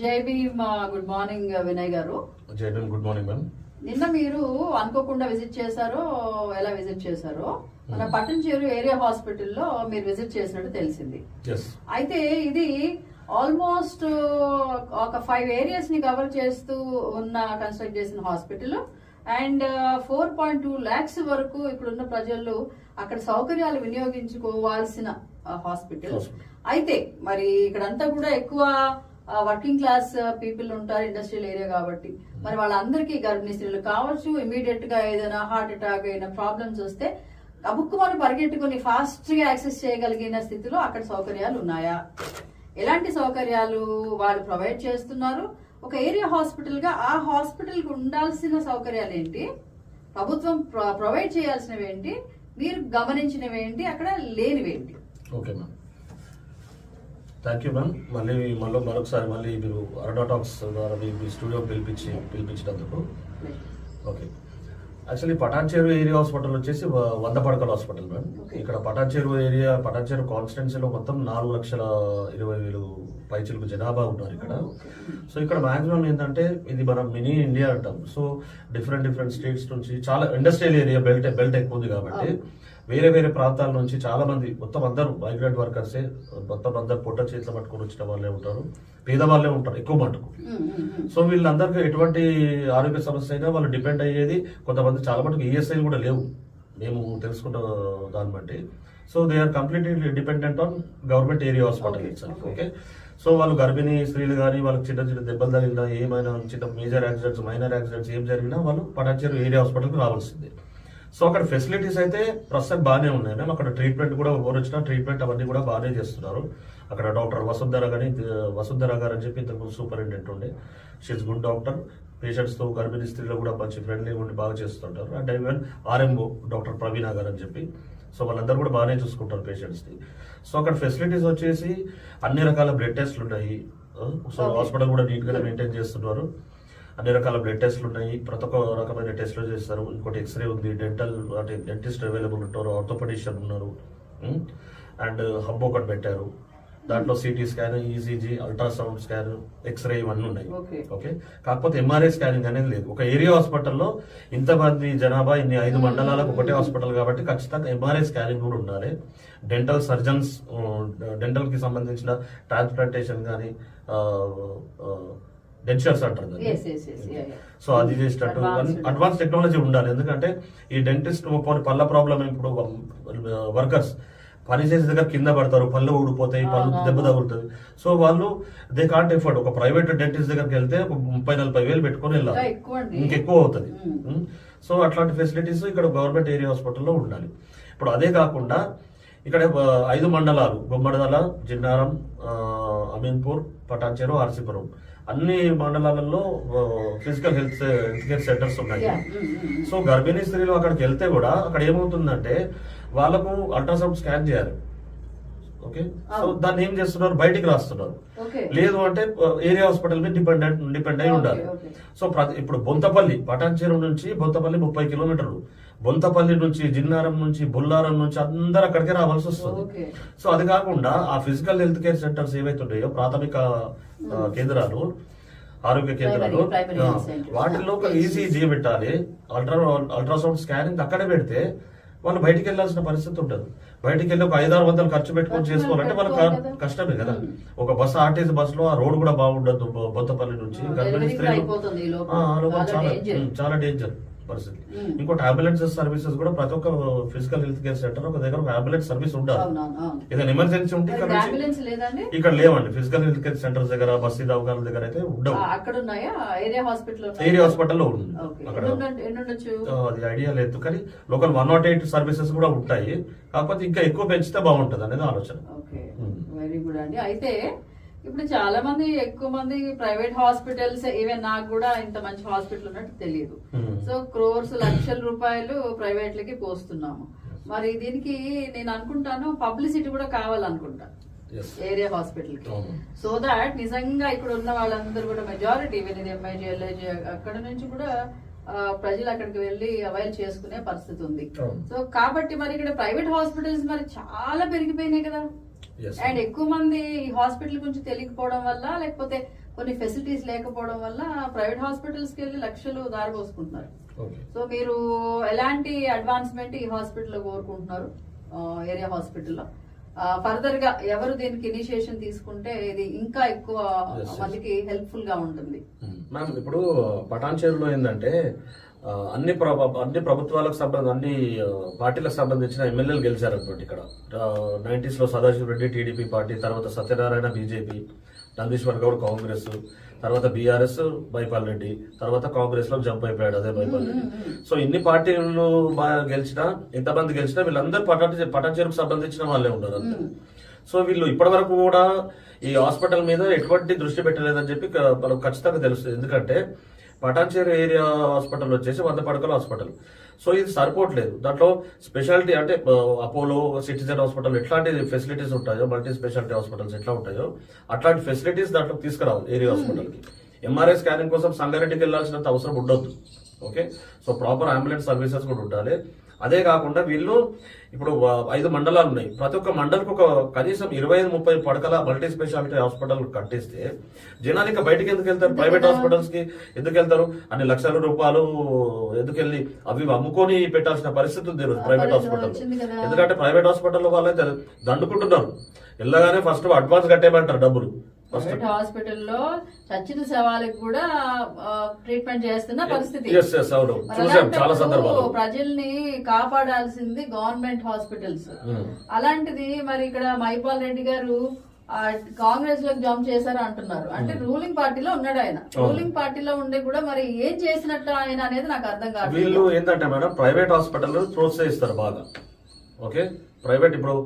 జై Bhim good morning Vinay గారు. Good morning ma'am నిన్న మీరు అనుకోకుండా విజిట్ చేశారో ఎలా విజిట్ చేశారో మన పట్టణచేరు ఏరియా హాస్పిటల్లో మీరు విజిట్ చేసినట్టు తెలిసింది. అయితే ఇది ఆల్మోస్ట్ ఒక ఫైవ్ ఏరియాస్ని కవర్ చేస్తూ ఉన్న కన్స్ట్రక్ట్ చేసిన hospital. And four point two lakhs వరకు ఇప్పుడున్న ప్రజలు అక్కడ సౌకర్యాలు వినియోగించుకోవాల్సిన హాస్పిటల్. అయితే మరి ఇక్కడంతా కూడా ఎక్కువ వర్కింగ్ క్లాస్ పీపుల్ ఉంటారు ఇండస్ట్రియల్ ఏరియా కాబట్టి. మరి వాళ్ళందరికీ గర్భిణీ స్త్రీలు కావచ్చు ఇమీడియట్గా ఏదైనా హార్ట్ అటాక్ అయినా ప్రాబ్లమ్స్ వస్తే అబుక్కు మనం పరిగెట్టుకుని ఫాస్ట్గా యాక్సెస్ చేయగలిగిన స్థితిలో అక్కడ సౌకర్యాలు ఉన్నాయా? ఎలాంటి సౌకర్యాలు వాళ్ళు ప్రొవైడ్ చేస్తున్నారు? ఒక ఏరియా హాస్పిటల్గా ఆ హాస్పిటల్కు ఉండాల్సిన సౌకర్యాలు ఏంటి? ప్రభుత్వం ప్రొవైడ్ చేయాల్సినవి ఏంటి? మీరు గమనించినవి ఏంటి? అక్కడ లేనివేంటి okay ma'am thank you ma'am మళ్ళీ మళ్ళీ మరొకసారి మళ్ళీ మీరు అరడాటాక్స్ ద్వారా మీ మీ స్టూడియో పిలిపించి పిలిపించినందుకు. Okay actually Patancheru area hospital వచ్చేసి వంద పడకల హాస్పిటల్ మ్యామ్. ఇక్కడ పటాన్చేరు ఏరియా పటాన్చేరు కాన్స్టిట్యున్సీలో మొత్తం నాలుగు లక్షల ఇరవై వేలు పైచిలకు జనాభా ఉన్నారు ఇక్కడ. సో ఇక్కడ మాక్సిమం ఏంటంటే ఇది మనం మినీ ఇండియా అంటాం. సో డిఫరెంట్ డిఫరెంట్ స్టేట్స్ నుంచి చాలా ఇండస్ట్రియల్ ఏరియా బెల్ట్ బెల్ట్ ఎక్కువ ఉంది కాబట్టి వేరే వేరే ప్రాంతాల నుంచి చాలా మంది మొత్తం అందరూ మైగ్రెంట్ వర్కర్సే మొత్తం అందరు పొట్ట చేతిలో పట్టుకొని వచ్చిన వాళ్ళే ఉంటారు. పేదవాళ్ళే ఉంటారు ఎక్కువ మటుకు. సో వీళ్ళందరికీ ఎటువంటి ఆరోగ్య సమస్య అయినా వాళ్ళు డిపెండ్ అయ్యేది కొంతమంది చాలా మటుకు ఈఎస్ఐ కూడా లేవు. మేము తెలుసుకున్న దాన్ని బట్టి. So they are completely dependent on government area hospital okay. Okay so వాళ్ళు గర్భిణీ స్త్రీలు కానీ వాళ్ళకి చిన్న చిన్న దెబ్బలు తగిలినా ఏమైనా చిన్న మేజర్ యాక్సిడెంట్స్ మైనర్ యాక్సిడెంట్స్ ఏం జరిగినా వాళ్ళు పటాచేరు ఏరియా హాస్పిటల్కి రావాల్సిందే. సో అక్కడ ఫెసిలిటీస్ అయితే ప్రస్తుతం బాగానే ఉన్నాయి మేము అక్కడ ట్రీట్మెంట్ కూడా ఎవరు వచ్చినా ట్రీట్మెంట్ అవన్నీ కూడా బాగానే చేస్తున్నారు. అక్కడ డాక్టర్ వసుంధర గాని వసుంధర గారు అని చెప్పి ఇంతకు సూపరింటెండెంట్ ఉండే. షీస్ గుడ్ డాక్టర్ పేషెంట్స్తో గర్భిణీ స్త్రీలు కూడా మంచి ఫ్రెండ్లీ ఉండి బాగా చేస్తుంటారు. And even RMO doctor Praveena garu అని చెప్పి. సో వాళ్ళందరూ కూడా బాగానే చూసుకుంటారు పేషెంట్స్ని సో అక్కడ ఫెసిలిటీస్ వచ్చేసి అన్ని రకాల బ్లడ్ టెస్ట్లు ఉన్నాయి. సో. హాస్పిటల్ కూడా నీట్గా మెయింటైన్ చేస్తున్నారు. అన్ని రకాల బ్లడ్ టెస్ట్లు ఉన్నాయి. ప్రతి ఒక్క రకమైన టెస్ట్లు చేస్తారు. ఇంకోటి ఎక్స్రే ఉంది. డెంటల్ అంటే డెంటిస్ట్ అవైలబుల్ ఉంటారు. ఆర్థోపెడిషియన్ ఉన్నారు. అండ్ హబ్ ఒకటి పెట్టారు. దాంట్లో CT scan ECG ultrasound scan x-ray ఇవన్నీ ఉన్నాయి. ఓకే. కాకపోతే ఎంఆర్ఐ స్కానింగ్ అనేది లేదు. ఒక ఏరియా హాస్పిటల్లో ఇంతమంది జనాభా ఇన్ని ఐదు మండలాలకు ఒకటే హాస్పిటల్ కాబట్టి ఖచ్చితంగా ఎంఆర్ఐ స్కానింగ్ కూడా ఉండాలి. డెంటల్ సర్జన్స్ డెంటల్కి సంబంధించిన ట్రాన్స్ప్లాంటేషన్ కానీ డెన్షర్స్ అంటారు. సో అది చేసేటట్టు. అడ్వాన్స్ టెక్నాలజీ ఉండాలి. ఎందుకంటే ఈ డెంటిస్ట్ పోనీ పళ్ళ ప్రాబ్లం ఇప్పుడు వర్కర్స్. పని చేసే దగ్గర కింద పడతారు పళ్ళు ఊడిపోతాయి పళ్ళు దెబ్బ. తగులుతుంది. సో వాళ్ళు దే కాంట్ ఎఫర్డ్ ఒక ప్రైవేట్ డెంటిస్ట్ దగ్గరికి వెళ్తే ఒక ముప్పై నలభై వేలు పెట్టుకొని వెళ్ళాలి. ఇంకెక్కువ అవుతుంది. సో అట్లాంటి ఫెసిలిటీస్ ఇక్కడ గవర్నమెంట్ ఏరియా హాస్పిటల్లో ఉండాలి. ఇప్పుడు అదే కాకుండా ఇక్కడ ఐదు మండలాలు బొమ్మడదల జిన్నారం అమీన్పూర్ పటాన్చెరు ఆర్సీపురం. అన్ని మండలాలలో physical health health care centres ఉన్నాయి. సో గర్భిణీ స్త్రీలు అక్కడికి వెళ్తే కూడా అక్కడ ఏమవుతుందంటే వాళ్ళకు అల్ట్రాసౌండ్ స్కాన్ చేయాలి ఓకే సో. దాన్ని ఏం చేస్తున్నారు బయటికి రాస్తున్నారు. లేదు అంటే ఏరియా హాస్పిటల్ మీద డిపెండెంట్ డిపెండ్ అయి ఉండాలి. సో ఇప్పుడు బొంతపల్లి పటాన్చేరు నుంచి బొంతపల్లి ముప్పై కిలోమీటర్లు బొంతపల్లి నుంచి జిన్నారం నుంచి బుల్లారం నుంచి అందరు అక్కడికే రావాల్సి వస్తుంది. సో అది కాకుండా ఆ ఫిజికల్ హెల్త్ కేర్ సెంటర్స్ ఏవైతే ఉన్నాయో ప్రాథమిక ఆ, కేంద్రాలు ఆరోగ్య కేంద్రాలు. వాటిలో ఒక Okay. ఈసీజీ పెట్టాలి అల్ట్రా అల్ట్రాసౌండ్ స్కానింగ్ అక్కడే పెడితే వాళ్ళు బయటికి వెళ్ళాల్సిన పరిస్థితి ఉంటుంది బయటికి వెళ్ళి ఒక ఐదారు వందలు ఖర్చు పెట్టుకొని చేసుకోవాలంటే వాళ్ళకి. కష్టమే కదా. ఒక బస్సు ఆర్టీసీ బస్సులో ఆ రోడ్ కూడా బాగుండదు బొత్తపల్లి నుంచి. గర్భిణీ స్త్రీలు చాలా చాలా డేంజర్ పరిస్థితి. ఇంకోటి అంబులెన్స్ సర్వీసెస్ కూడా ప్రతి ఒక్క ఫిజికల్ హెల్త్ కేర్ సెంటర్ ఒక దగ్గర ఒక అంబులెన్స్ సర్వీస్ ఉండాలి. ఏదైనా ఎమర్జెన్సీ ఉంటే ఇక్కడ ఇక్కడ లేవండి. ఫిజికల్ హెల్త్ కేర్ సెంటర్స్ దగ్గర బస్సు దవాఖాన దగ్గర అయితే ఉండవు. ఏరియా హాస్పిటల్ హాస్పిటల్లో ఉంది. అక్కడ అది ఐడియా లేదు. కానీ local one nought eight services కూడా ఉంటాయి. కాకపోతే ఇంకా ఎక్కువ పెంచితే బాగుంటది అనేది ఆలోచన. వెరీ గుడ్ అండి. అయితే ఇప్పుడు చాలా మంది ఎక్కువ మంది ప్రైవేట్ హాస్పిటల్స్ ఈవెన్ నాకు కూడా ఇంత మంచి హాస్పిటల్ ఉన్నట్టు తెలియదు Hmm. సో క్రోర్స్ లక్షల రూపాయలు ప్రైవేట్లకి పోస్తున్నాము మరి దీనికి నేను అనుకుంటాను పబ్లిసిటీ కూడా కావాలనుకుంటా. ఏరియా హాస్పిటల్కి. సో దాట్ నిజంగా ఇక్కడ ఉన్న వాళ్ళందరూ కూడా మెజారిటీ ఈవెన్ ఇది ఎంఐ జిఎల్ఐజి అక్కడ నుంచి కూడా ప్రజలు అక్కడికి వెళ్ళి అవైల్ చేసుకునే పరిస్థితి ఉంది. సో కాబట్టి మరి ఇక్కడ ప్రైవేట్ హాస్పిటల్స్ మరి చాలా పెరిగిపోయినాయి కదా. అండ్ ఎక్కువ మంది ఈ హాస్పిటల్ గురించి తెలియకపోవడం వల్ల లేకపోతే కొన్ని ఫెసిలిటీస్ లేకపోవడం వల్ల ప్రైవేట్ హాస్పిటల్స్కి వెళ్ళి లక్షలు దారిపోసుకుంటున్నారు సో మీరు ఎలాంటి అడ్వాన్స్మెంట్ ఈ హాస్పిటల్లో కోరుకుంటున్నారు ఏరియా హాస్పిటల్లో? ఫర్దర్గా ఎవరు దీనికి ఇనిషియేషన్ తీసుకుంటే ఇది ఇంకా ఎక్కువ. మందికి హెల్ప్ఫుల్గా ఉంటుంది. మ్యామ్ ఇప్పుడు పటాన్చేరులో ఏంటంటే అన్ని అన్ని ప్రభుత్వాలకు సంబంధించి అన్ని పార్టీలకు సంబంధించిన ఎమ్మెల్యేలు గెలిచారనమాట ఇక్కడ. నైన్టీస్లో సదాశివ రెడ్డి టీడీపీ పార్టీ తర్వాత సత్యనారాయణ బీజేపీ నందీశ్వర్ గౌడ్ కాంగ్రెస్ తర్వాత బీఆర్ఎస్ బైపాల్ రెడ్డి తర్వాత కాంగ్రెస్లో జంప్ అయిపోయాడు అదే బైపాల్ రెడ్డి. సో ఇన్ని పార్టీలు గెలిచినా ఇంతమంది గెలిచినా వీళ్ళందరూ పటాన్ పటాన్చేరుకు సంబంధించిన వాళ్ళే ఉన్నారు అంతే. సో వీళ్ళు ఇప్పటి వరకు కూడా ఈ హాస్పిటల్ మీద ఎటువంటి దృష్టి పెట్టలేదని చెప్పి మనకు ఖచ్చితంగా తెలుస్తుంది. ఎందుకంటే పటాన్చేరు ఏరియా హాస్పిటల్ వచ్చేసి వంద పడకల హాస్పిటల్. సో ఇది సరిపోవట్లేదు. దాంట్లో స్పెషాలిటీ అంటే అపోలో సిటిజన్ హాస్పిటల్ ఎట్లాంటి ఫెసిలిటీస్ ఉంటాయో మల్టీ స్పెషాలిటీ హాస్పిటల్స్ ఎట్లా ఉంటాయో అట్లాంటి ఫెసిలిటీస్ దాంట్లో తీసుకురావాలి ఏరియా హాస్పిటల్కి. ఎంఆర్ఐ స్కానింగ్ కోసం సంగారెడ్డికి వెళ్ళాల్సినంత అవసరం ఉండొద్దు. Okay? So proper ambulance services కూడా ఉండాలి. అదే కాకుండా వీళ్ళు ఇప్పుడు ఐదు మండలాలు ఉన్నాయి. ప్రతి ఒక్క మండలికి ఒక కనీసం ఇరవై ఐదు ముప్పై పడకల మల్టీ స్పెషాలిటీ హాస్పిటల్ కట్టిస్తే జనాలు ఇంకా బయటికి ఎందుకు వెళ్తారు? ప్రైవేట్ హాస్పిటల్స్కి ఎందుకు వెళ్తారు? అన్ని లక్షల రూపాయలు ఎందుకు వెళ్ళి అవి అమ్ముకొని పెట్టాల్సిన పరిస్థితి ఉంది ప్రైవేట్ హాస్పిటల్. ఎందుకంటే ప్రైవేట్ హాస్పిటల్ వాళ్ళైతే దండుకుంటున్నారు. వెళ్ళగానే ఫస్ట్ అడ్వాన్స్ కట్టేయమంటారు డబ్బులు. ప్రైవేట్ హాస్పిటల్లో చచ్చిన శవాలకు కూడా ట్రీట్మెంట్ చేస్తున్న పరిస్థితి. ప్రజల్ని కాపాడాల్సింది గవర్నమెంట్ హాస్పిటల్స్. ఉమ్. అలాంటిది మరి ఇక్కడ మైపాల్ రెడ్డి గారు కాంగ్రెస్లోకి జంప్ చేశారు అంటున్నారు. అంటే రూలింగ్ పార్టీలో ఉన్నాడు ఆయన. రూలింగ్ పార్టీలో ఉండి కూడా మరి ఏం చేసినట్టు ఆయన అనేది నాకు అర్థం కాదు వీళ్ళు ఏంటంటే మేడం ప్రైవేట్ హాస్పిటల్ ప్రోత్సహిస్తారు బాగా. ఓకే? ప్రైవేట్ ఇప్పుడు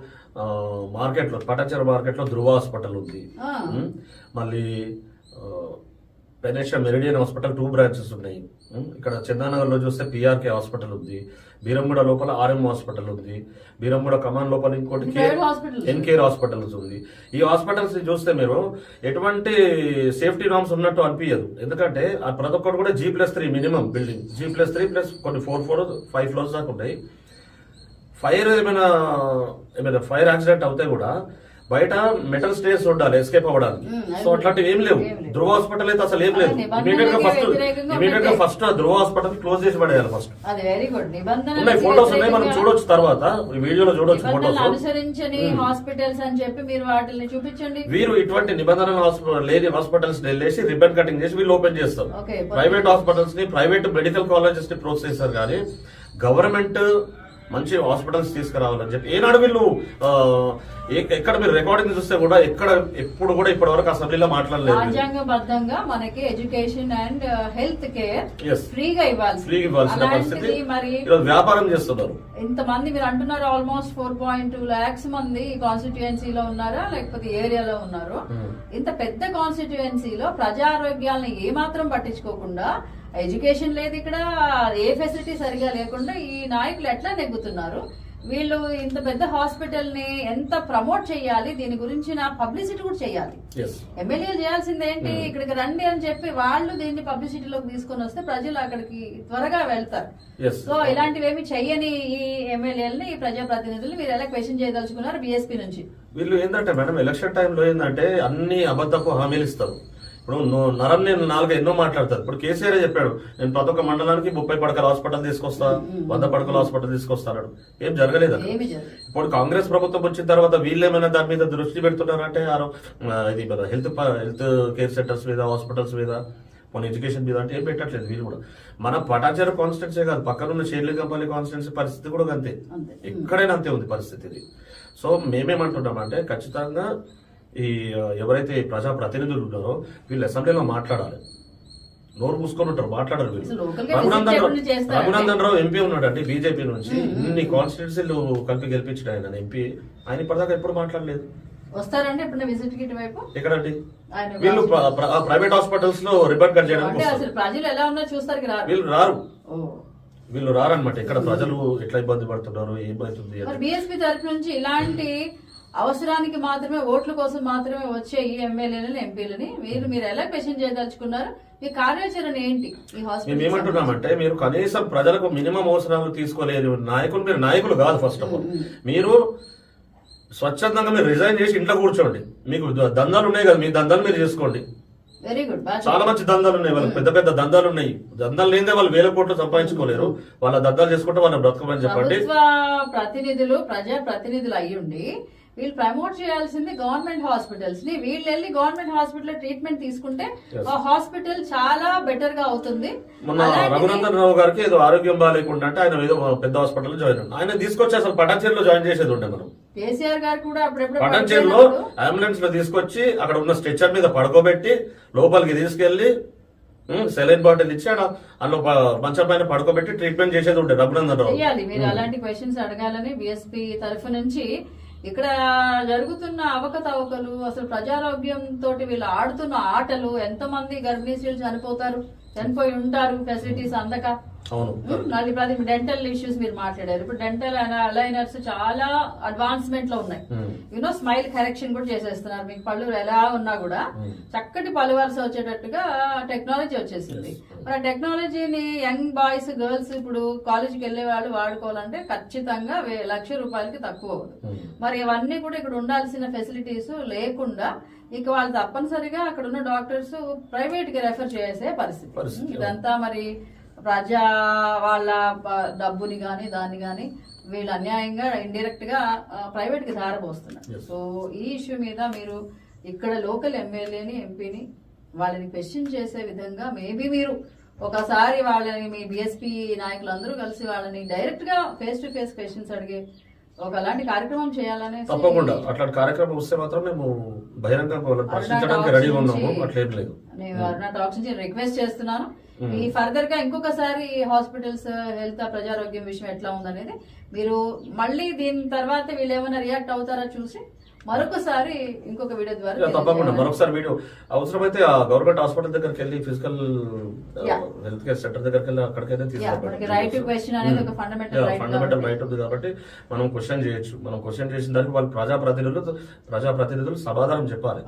మార్కెట్లో పటాచార మార్కెట్లో ధృవ హాస్పిటల్ ఉంది మళ్ళీ Panacea Meridian hospital two branches ఉన్నాయి. ఇక్కడ చందానగర్లో చూస్తే పిఆర్కే హాస్పిటల్ ఉంది. బీరంగూడ లోపల ఆర్ఎం హాస్పిటల్ ఉంది. బీరంగూడ కమాన్ లోపల ఇంకోటి. ఎన్కేర్ హాస్పిటల్స్ ఉంది. ఈ హాస్పిటల్స్ చూస్తే మీరు ఎటువంటి సేఫ్టీ నామ్స్ ఉన్నట్టు అనిపించదు ఎందుకంటే ప్రతి ఒక్కటి కూడా G plus three minimum building. G plus three plus కొన్ని ఫోర్ ఫోర్ ఫైవ్ ఫ్లోర్స్ దాకా ఉంటాయి. ఫైర్ ఏమైనా ఏమైనా ఫైర్ యాక్సిడెంట్ అవుతే కూడా బయట మెటల్ స్టేర్స్ ఉండాలి ఎస్కేప్ అవ్వడానికి. సో అట్లాంటివి ఏం లేవు. ధృవ హాస్పిటల్ అయితే అసలు ఏం లేదు. ఇమీడియట్గా ఫస్ట్ ఇమీడియట్గా ఫస్ట్ ధృవ హాస్పిటల్ క్లోజ్ చేసి పడేయాలి ఫస్ట్ ఉన్నాయి ఫోటోస్ ఉన్నాయి మనం చూడొచ్చు తర్వాత. వీడియోలో చూడొచ్చు ఫోటోస్ అనుసరించని హాస్పిటల్స్ అని చెప్పి మీరు వాటిని చూపించండి. వీరు ఇటువంటి నిబంధనలు హాస్పిటల్ లేని హాస్పిటల్స్ వెళ్ళేసి రిబన్ కటింగ్ చేసి వీళ్ళు ఓపెన్ చేస్తారు. ప్రైవేట్ హాస్పిటల్స్ని ప్రైవేట్ మెడికల్ కాలేజెస్ని ప్రోత్సహిస్తారు కానీ గవర్నమెంట్ మంచి హాస్పిటల్స్ తీసుకురావాలని చెప్పి ఏనాడు వీళ్ళు ఎక్కడ మీరు రికార్డింగ్ చూస్తే కూడా ఎక్కడ ఎప్పుడు కూడా ఇప్పటి వరకు అసెంబ్లీలో మాట్లాడలేదు. రాజ్యాంగబద్ధంగా మనకి ఎడ్యుకేషన్ అండ్ హెల్త్ కేర్. ఫ్రీగా ఇవ్వాలి ఫ్రీ ఇవ్వాల్సిన పరిస్థితి మరి వ్యాపారం చేస్తున్నారు ఇంతమంది మీరు అంటున్నారు almost four point two lakhs మంది కాన్స్టిట్యుయెన్సీలో ఉన్నారా లేకపోతే ఏరియాలో ఉన్నారు Hmm. ఇంత పెద్ద కాన్స్టిట్యుయెన్సీలో ప్రజారోగ్యాలను ఏమాత్రం పట్టించుకోకుండా ఎడ్యుకేషన్ లేదు ఇక్కడ ఏ ఫెసిలిటీ సరిగా లేకుండా ఈ నాయకులు ఎట్లా నెగ్గుతున్నారు? వీళ్ళు ఇంత పెద్ద హాస్పిటల్ని ఎంత ప్రమోట్ చేయాలి? దీని గురించి నా పబ్లిసిటీ కూడా చేయాలి. ఎస్ ఎమ్మెల్యేలు చేయాల్సింది ఏంటి? ఇక్కడికి రండి అని చెప్పి వాళ్ళు దీన్ని పబ్లిసిటీలోకి తీసుకొని వస్తే ప్రజలు అక్కడికి త్వరగా వెళ్తారు. సో ఇలాంటివి ఏమి చెయ్యని ఈ ఎమ్మెల్యేలని ఈ ప్రజాప్రతినిధులు మీరు ఎలా క్వశ్చన్ చేయదలుచుకున్నారు బీఎస్పీ నుంచి? వీళ్ళు ఏంటంటే మేడం ఎలక్షన్ టైంలో ఏంటంటే అన్ని అబద్ధపు హామీలు ఇస్తారు. ఇప్పుడు నరం నేను నాలుగు ఎన్నో మాట్లాడతారు ఇప్పుడు కేసీఆర్ చెప్పాడు నేను ప్రతి ఒక్క మండలానికి ముప్పై పడకల హాస్పిటల్ తీసుకొస్తా వంద పడకల హాస్పిటల్ తీసుకొస్తాడు ఏం జరగలేదు ఇప్పుడు కాంగ్రెస్ ప్రభుత్వం వచ్చిన తర్వాత వీళ్ళు ఏమైనా దాని మీద దృష్టి పెడుతున్నారంటే ఇది హెల్త్ హెల్త్ కేర్ సెంటర్స్ మీద హాస్పిటల్స్ మీద మన ఎడ్యుకేషన్ మీద అంటే ఏం పెట్టట్లేదు వీళ్ళు కూడా. మన పటాచార కాన్స్టిట్యున్సీ కాదు పక్కనున్న షేర్లింగంపల్లి కాన్స్టిట్యున్సీ పరిస్థితి కూడా అంతే. అంతే. ఎక్కడైనా అంతే ఉంది పరిస్థితి ఇది. సో మేమేమంటున్నామంటే ఖచ్చితంగా ఈ ఎవరైతే ప్రజా ప్రతినిధులు ఉన్నారో వీళ్ళు అసెంబ్లీలో మాట్లాడాలి. నోరు మూసుకొని ఉంటారు మాట్లాడరు వీళ్ళు. రఘునందన్ రావు? రఘునందన్ రావు ఎంపీ ఉన్నాడండి బీజేపీ నుంచి. ఇన్ని కాన్స్టిట్యున్సీలు కలిపి గెలిపించాడు ఆయన ఎంపీ. ఆయన ఇప్పటిదాకా ఎప్పుడు మాట్లాడలేదు. వస్తారండి ఇప్పుడు విజిట్కి ఇటువైపు ఎక్కడండి? వీళ్ళు ప్రైవేట్ హాస్పిటల్స్లో రిబన్ కట్ చేయడానికి అంటే వస్తారు. అసలు ప్రజలు ఎలా ఉన్నా చూస్తారు రారు వీళ్ళు రారు. వీళ్ళు రారనమాట ఇక్కడ ప్రజలు ఎట్లా ఇబ్బంది పడుతున్నారు ఏమవుతుంది బీఎస్పీ తరఫు నుంచి ఇలాంటి అవసరానికి మాత్రమే ఓట్ల కోసం మాత్రమే వచ్చే ఈ ఎమ్మెల్యేలని ఎంపీలని మీరు మీరు ఎలా క్వశ్చన్ చేయదలుచుకున్నారు మీ కార్యాచరణ ఏంటి? ఈ మేము హాస్పిటల్ ఏమంటున్నామంటే మీరు కనీసం ప్రజలకు మినిమం అవసరాలు తీసుకోలేదు నాయకులు మీరు నాయకులు కాదు ఫస్ట్ ఆఫ్ ఆల్ మీరు స్వచ్ఛందంగా మీరు రిజైన్ చేసి ఇంట్లో కూర్చోండి. మీకు దందాలు ఉన్నాయి కదా మీ దందాలు మీరు చేసుకోండి. వెరీ గుడ్ చాలా మంచి దందాలు ఉన్నాయి వాళ్ళకి పెద్ద పెద్ద దందాలు ఉన్నాయి. దందాలు లేదే వాళ్ళు వేల కోట్లు సంపాదించుకోలేరు. వాళ్ళ దందాలు చేసుకుంటే వాళ్ళని బ్రతకమని చెప్పండి. ప్రతినిధులు ప్రజా ప్రతినిధులు అయ్యుండి వీళ్ళు ప్రమోట్ చేయాల్సింది గవర్నమెంట్ హాస్పిటల్స్. ని వీళ్ళు వెళ్ళి గవర్నమెంట్ హాస్పిటల్ ట్రీట్మెంట్ తీసుకుంటే. ఆ హాస్పిటల్ చాలా బెటర్గా అవుతుంది. మొన్న రఘునందన్ రావు గారికి ఏదో ఆరోగ్యం బాగాలేకుండా అంటే ఆయన ఏదో పెద్ద హాస్పిటల్ జాయిన్ అయ్యాడు. ఆయన తీసుకొచ్చి అసలు పటాచేరులో జాయిన్ చేసేది ఉండే మనం. కేసీఆర్ గారు కూడా అప్పుడెప్పుడు పటాచేరులో అంబులెన్స్లో తీసుకొచ్చి అక్కడ ఉన్న స్ట్రెచర్ మీద పడుకోబెట్టి లోపలికి తీసుకెళ్ళి సెలైన్ బాటిల్ ఇచ్చి ఆడ అందులో మంచం పైన పడుకోబెట్టి ట్రీట్మెంట్ చేసేది ఉండే రఘునందన్ రావు. అలాంటి క్వశ్చన్స్ అడగాలని బిఎస్పీ తరఫు నుంచి ఇక్కడ జరుగుతున్న అవకతవకలు అసలు ప్రజారోగ్యం తోటి వీళ్ళు ఆడుతున్న ఆటలు ఎంతమంది గర్భిణీ స్త్రీలు చనిపోతారు చనిపోయి ఉంటారు ఫెసిలిటీస్ అందక. అది ప్రతి డెంటల్ ఇష్యూస్ మీరు మాట్లాడారు. ఇప్పుడు డెంటల్ అలైనర్స్ చాలా అడ్వాన్స్మెంట్లో ఉన్నాయి. యూనో స్మైల్ కరెక్షన్ కూడా చేసేస్తున్నారు. మీకు పళ్ళు ఎలా ఉన్నా కూడా. చక్కటి పళ్ళు వరుస వచ్చేటట్టుగా టెక్నాలజీ వచ్చేసింది. మరి ఆ టెక్నాలజీని యంగ్ బాయ్స్ గర్ల్స్ ఇప్పుడు కాలేజీకి వెళ్ళే వాళ్ళు వాడుకోవాలంటే ఖచ్చితంగా లక్ష రూపాయలకి తక్కువ అవ్వదు. మరి ఇవన్నీ కూడా ఇక్కడ ఉండాల్సిన ఫెసిలిటీస్ లేకుండా ఇక వాళ్ళు తప్పనిసరిగా అక్కడ ఉన్న డాక్టర్స్ ప్రైవేట్కి రెఫర్ చేసే పరిస్థితి, ఇదంతా మరి ప్రజా వాళ్ళ డబ్బుని గాని దాన్ని గాని వీళ్ళు అన్యాయంగా ఇండైరెక్ట్గా ప్రైవేట్కి ధారపోస్తున్నారు Yes. సో ఈ ఇష్యూ మీద మీరు ఇక్కడ లోకల్ ఎమ్మెల్యేని ఎంపీని వాళ్ళని క్వశ్చన్ చేసే విధంగా మేబీ మీరు ఒకసారి వాళ్ళని మీ బిఎస్పీ నాయకులందరూ కలిసి వాళ్ళని డైరెక్ట్గా ఫేస్ టు ఫేస్ క్వశ్చన్స్ అడిగే ఒక అలాంటి కార్యక్రమం చేయాలనే తప్పకుండా అట్లాంటి కార్యక్రమం వస్తే మాత్రం మేము బహిరంగ ప్రశ్నించడానికి రెడీగా ఉన్నాము అట్లేం లేదు నేను అరుణ టాక్స్ నుంచి రిక్వెస్ట్ చేస్తున్నాను. ఈ ఫర్దర్గా ఇంకొకసారి హాస్పిటల్స్ హెల్త్ ప్రజారోగ్యం విషయం ఎట్లా ఉందనేది మీరు మళ్ళీ దీని తర్వాత వీళ్ళు ఏమైనా రియాక్ట్ అవుతారా చూసి? మరొకసారి ఇంకొక వీడియో ద్వారా తప్పకుండా. మరొకసారి వీడియో అవసరమైతే ఆ గవర్నమెంట్ హాస్పిటల్ దగ్గరికి వెళ్ళి ఫిజికల్. హెల్త్ కేర్ సెంటర్ దగ్గరికి వెళ్ళి అక్కడికైతే ఫండమెంటల్. రైట్ ఉంది. కాబట్టి మనం క్వశ్చన్ చేయొచ్చు. మనం క్వశ్చన్ చేసిన దానికి వాళ్ళు ప్రజాప్రతినిధులు ప్రజాప్రతినిధులు సమాధానం చెప్పాలి.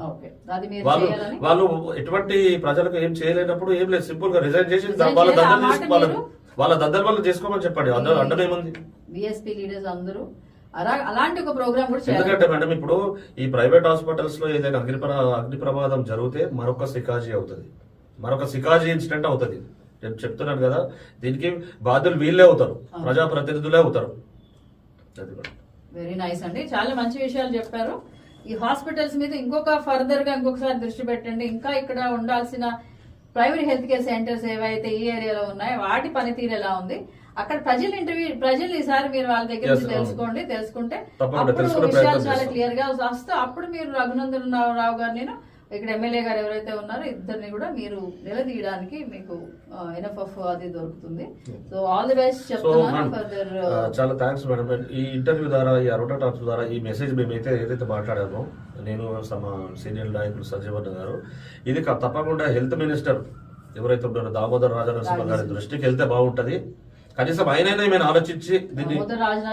వాళ్ళు వాళ్ళు ఎటువంటి ప్రజలకు ఏం చేయలేనప్పుడు ఏం లేదు. సింపుల్గా రిజైన్ చేసి వాళ్ళ మీరు- వాళ్ళ దద్దలు వాళ్ళు చేసుకోమని చెప్పండి. అడ్డ అడ్డమేముంది బిఎస్పీ లీడర్స్ అందరూ అలా అలాంటి ఒక ప్రోగ్రామ్ కూడా ఎందుకంటే మేడం ఇప్పుడు ఈ ప్రైవేట్ హాస్పిటల్స్లో ఏదైనా అగ్ని అగ్ని ప్రమాదం జరిగితే మరొక సికాజీ అవుతుంది. మరొక సికాజీ ఇన్సిడెంట్ అవుతుంది. నేను చెప్తున్నాను కదా దీనికి బాధ్యులు వీళ్ళే అవుతారు. ప్రజా ప్రతినిధులే అవుతారు. వెరీ నైస్ అండి. చాలా మంచి విషయాలు చెప్పారు. ఈ హాస్పిటల్స్ మీద ఇంకొక ఫర్దర్గా ఇంకొకసారి దృష్టి పెట్టండి. ఇంకా ఇక్కడ ఉండాల్సిన ప్రైవేట్ హెల్త్ కేర్ సెంటర్స్ ఏవైతే ఈ ఏరియాలో ఉన్నాయో వాటి పనితీరు ఎలా ఉంది? అక్కడ ప్రజలు ఇంటర్వ్యూ ప్రజలు ఈసారి మీరు వాళ్ళ దగ్గర నుంచి. తెలుసుకోండి తెలుసుకుంటే అప్పుడు విషయాలు చాలా. క్లియర్గా వస్తే అప్పుడు మీరు రఘునందన్ రావు గారు నేను ఇక్కడ ఎమ్మెల్యే గారు ఎవరైతే ఉన్నారో ఇద్దరిని కూడా మీరు నిలదీయడానికి మీకు ఎనఫ్ ఆఫ్ అది దొరుకుతుంది. సో ఆల్ ది బెస్ట్ చెప్తున్నాను చాలా థ్యాంక్స్ మేడం ఈ ఇంటర్వ్యూ ద్వారా ఈ అరోటా టాక్స్ ద్వారా ఈ మెసేజ్ మేమైతే ఏదైతే మాట్లాడామో నేను మా సీనియర్ నాయకులు సంజీవన్న గారు ఇది తప్పకుండా హెల్త్ మినిస్టర్ ఎవరైతే ఉన్నారో దామోదర్ రాజనరసింహ గారి దృష్టికి వెళ్తే బాగుంటది. కనీసం ఆయనైనా ఏమైనా ఆలోచించి దీన్ని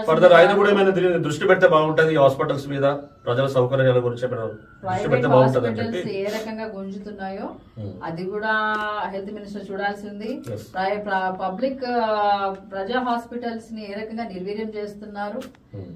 ఫర్దర్ ఆయన కూడా ఏమైనా దీన్ని దృష్టి పెడితే బాగుంటది ఈ హాస్పిటల్స్ మీద ప్రజల సౌకర్యాల గురించి దృష్టి పెడితే బాగుంటది అని హాస్పిటల్స్ చెప్పి ఏ రకంగా గుంజుతున్నాయో Hmm. అది కూడా హెల్త్ మినిస్టర్ చూడాల్సింది పబ్లిక్ ప్రజా హాస్పిటల్స్ని ఏ రకంగా నిర్వీర్యం చేస్తున్నారు Hmm.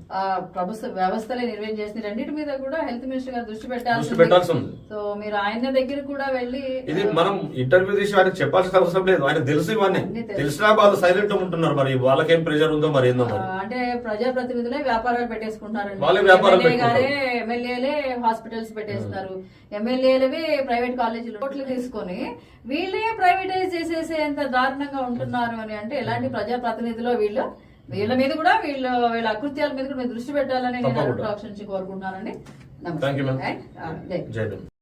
ప్రభుత్వ వ్యవస్థలే నిర్వీర్యం చేస్తుంది రెండింటి మీద కూడా హెల్త్ మినిస్టర్ గారు దృష్టి దృష్టి పెట్టాల్సి ఉంది. సో మీరు ఆయన దగ్గర కూడా వెళ్ళి ఇది మనం ఇంటర్వ్యూ తీసి ఆయనకు చెప్పాల్సిన అవసరం లేదు. ఆయన తెలుసు ఇవన్నీ. తెలిసినా వాళ్ళు సైలెంట్ ఉంటున్నారు మరి. వాళ్ళకేం ప్రెషర్ ఉందో మరి ఏందో ఆ, మరి అంటే ప్రజాప్రతినిధులే వ్యాపారాలు పెట్టేసుకుంటున్నారండి వాళ్ళే వ్యాపారాలు గారే. ఎమ్మెల్యేలే హాస్పిటల్స్ పెట్టేస్తున్నారు ఎమ్మెల్యేలవే ప్రైవేట్ కాలేజీలు కోట్లు తీసుకొని వీళ్ళే ప్రైవేటైజ్ చేసేసేంత దారుణంగా ఉంటున్నారు అని అంటే ఎలాంటి ప్రజాప్రతినిధులు వీళ్ళు? వీళ్ళ మీద కూడా వీళ్ళు వీళ్ళ అకృత్యాల మీద కూడా దృష్టి పెట్టాలని నేను కోరుకుంటున్నానండి. Thank you,